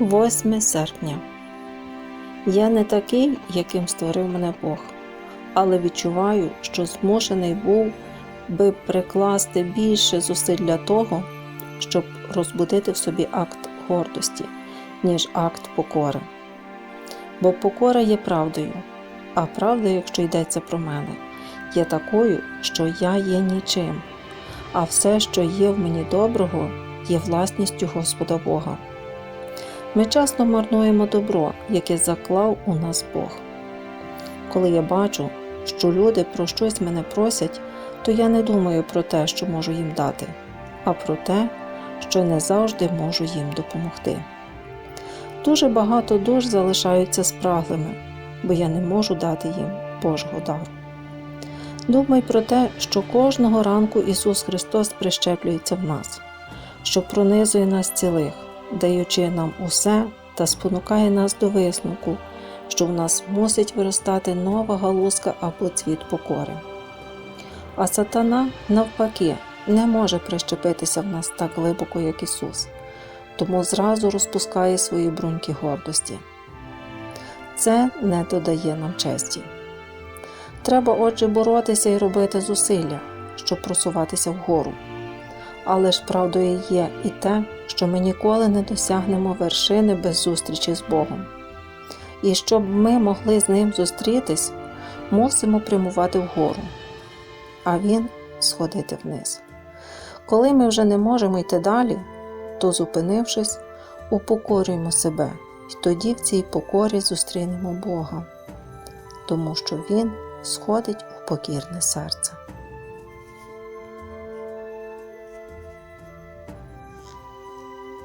8 серпня. Я не такий, яким створив мене Бог, але відчуваю, що змушений був би прикласти більше зусиль для того, щоб розбудити в собі акт гордості, ніж акт покори. Бо покора є правдою, а правда, якщо йдеться про мене, є такою, що я є нічим, а все, що є в мені доброго, є власністю Господа Бога. Ми часто марнуємо добро, яке заклав у нас Бог. Коли я бачу, що люди про щось мене просять, то я не думаю про те, що можу їм дати, а про те, що не завжди можу їм допомогти. Дуже багато душ залишаються спраглими, бо я не можу дати їм Божого дару. Думай про те, що кожного ранку Ісус Христос прищеплюється в нас, що пронизує нас цілих, даючи нам усе та спонукає нас до висновку, що в нас мусить виростати нова галузка або цвіт покори. А сатана, навпаки, не може прищепитися в нас так глибоко, як Ісус, тому зразу розпускає свої бруньки гордості. Це не додає нам честі. Треба, отже, боротися і робити зусилля, щоб просуватися вгору. Але ж правдою є і те, що ми ніколи не досягнемо вершини без зустрічі з Богом. І щоб ми могли з ним зустрітись, мусимо прямувати вгору, а Він сходити вниз. Коли ми вже не можемо йти далі, то, зупинившись, упокорюємо себе, і тоді в цій покорі зустрінемо Бога, тому що Він сходить у покірне серце.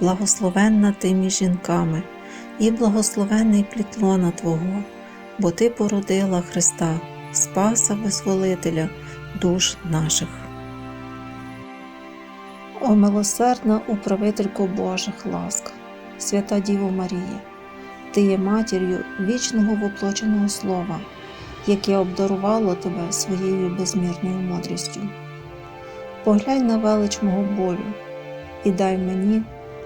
благословенна ти між жінками, і благословенний плітлона Твого, бо Ти породила Христа, Спаса Визволителя душ наших. О милосердна управителько Божих ласк, свята Діво Марія, Ти є матір'ю вічного воплоченого Слова, яке обдарувало тебе своєю безмірною мудрістю. Поглянь на велич мого болю і дай мені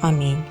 Амінь.